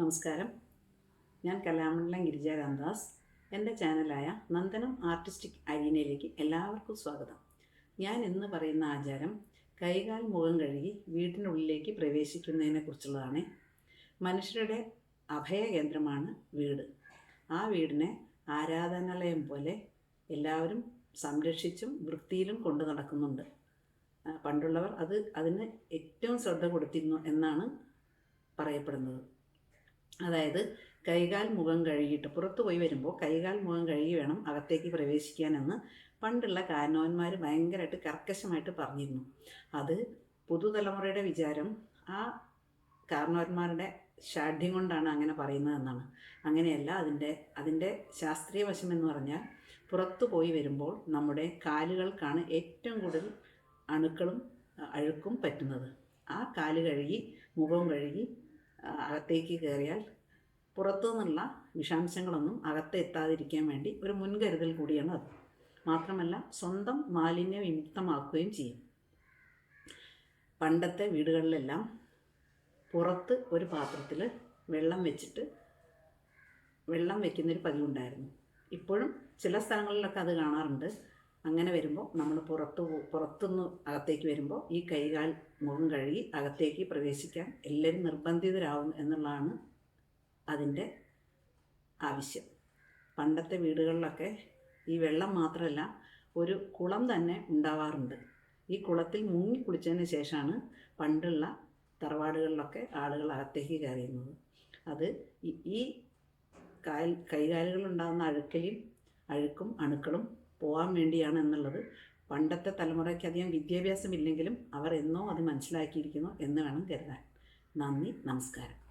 നമസ്കാരം. ഞാൻ കലാമണ്ഡലം ഗിരിജ രാംദാസ്. എന്റെ ചാനലായ നന്ദനം ആർട്ടിസ്റ്റിക് അരീനയിലേക്ക് എല്ലാവർക്കും സ്വാഗതം. ഞാൻ ഇന്ന് പറയുന്ന ആചാരം കൈകാൽ മുഖം കഴുകി വീടിനുള്ളിലേക്ക് പ്രവേശിക്കുന്നതിനെ കുറിച്ചുള്ളതാണ്. മനുഷ്യരുടെ അഭയകേന്ദ്രമാണ് വീട്. ആ വീടിനെ ആരാധനാലയം പോലെ എല്ലാവരും സംരക്ഷിച്ചും വൃത്തിയിലും കൊണ്ടു നടക്കുന്നുണ്ട്. പണ്ടുള്ളവർ അത് അതിന് ഏറ്റവും ശ്രദ്ധ കൊടുത്തിരുന്നു എന്നാണ് പറയപ്പെടുന്നത്. അതായത് കൈകാൽ മുഖം കഴുകിയിട്ട് പുറത്തു പോയി വരുമ്പോൾ കൈകാൽ മുഖം കഴുകി വേണം അകത്തേക്ക് പ്രവേശിക്കാനെന്ന് പണ്ടുള്ള കാരണവന്മാർ ഭയങ്കരമായിട്ട് കർക്കശമായിട്ട് പറഞ്ഞിരുന്നു. അത് പുതുതലമുറയുടെ വിചാരം ആ കാരണവന്മാരുടെ ഷാഠ്യം കൊണ്ടാണ് അങ്ങനെ പറയുന്നതെന്നാണ് അങ്ങനെയല്ല അതിന്റെ അതിന്റെ ശാസ്ത്രീയ വശം എന്ന് പറഞ്ഞാൽ പുറത്തു പോയി വരുമ്പോൾ നമ്മുടെ കാലുകൾക്കാണ് ഏറ്റവും കൂടുതൽ അണുക്കളും അഴുക്കും പറ്റുന്നത്. ആ കാൽ കഴുകി മുഖം കഴുകി അകത്തേക്ക് കയറിയാൽ പുറത്തു നിന്നുള്ള വിഷാംശങ്ങളൊന്നും അകത്ത് എത്താതിരിക്കാൻ വേണ്ടി ഒരു മുൻകരുതൽ കൂടിയാണ് അത്. മാത്രമല്ല സ്വന്തം മാലിന്യ വിമുക്തമാക്കുകയും ചെയ്യും. പണ്ടത്തെ വീടുകളിലെല്ലാം പുറത്ത് ഒരു പാത്രത്തിൽ വെള്ളം വെച്ചിട്ട് വെള്ളം വെക്കുന്നൊരു പതിവുണ്ടായിരുന്നു. ഇപ്പോഴും ചില സ്ഥലങ്ങളിലൊക്കെ അത് കാണാറുണ്ട്. അങ്ങനെ വരുമ്പോൾ നമ്മൾ പുറത്തു പുറത്തുനിന്ന് അകത്തേക്ക് വരുമ്പോൾ ഈ കൈകാൽ മുഖം കഴുകി അകത്തേക്ക് പ്രവേശിക്കാൻ എല്ലാവരും നിർബന്ധിതരാകും എന്നുള്ളതാണ് അതിന്റെ ആവശ്യം. പണ്ടത്തെ വീടുകളിലൊക്കെ ഈ വെള്ളം മാത്രമല്ല ഒരു കുളം തന്നെ ഉണ്ടാവാറുണ്ട്. ഈ കുളത്തിൽ മുങ്ങി കുളിച്ചതിന് ശേഷമാണ് പണ്ടുള്ള തറവാടുകളിലൊക്കെ ആളുകൾ അകത്തേക്ക് കയറിയുന്നത് അത് ഈ കാൽ കൈകാലുകളുണ്ടാകുന്ന അഴുക്കലും അഴുക്കും അണുക്കളും പോകാൻ വേണ്ടിയാണ് എന്നുള്ളത്. പണ്ടത്തെ തലമുറയ്ക്ക് അധികം വിദ്യാഭ്യാസമില്ലെങ്കിലും അവർ എന്നോ അത് മനസ്സിലാക്കിയിരിക്കുന്നു എന്ന് വേണം കരുതാൻ. നന്ദി നമസ്കാരം.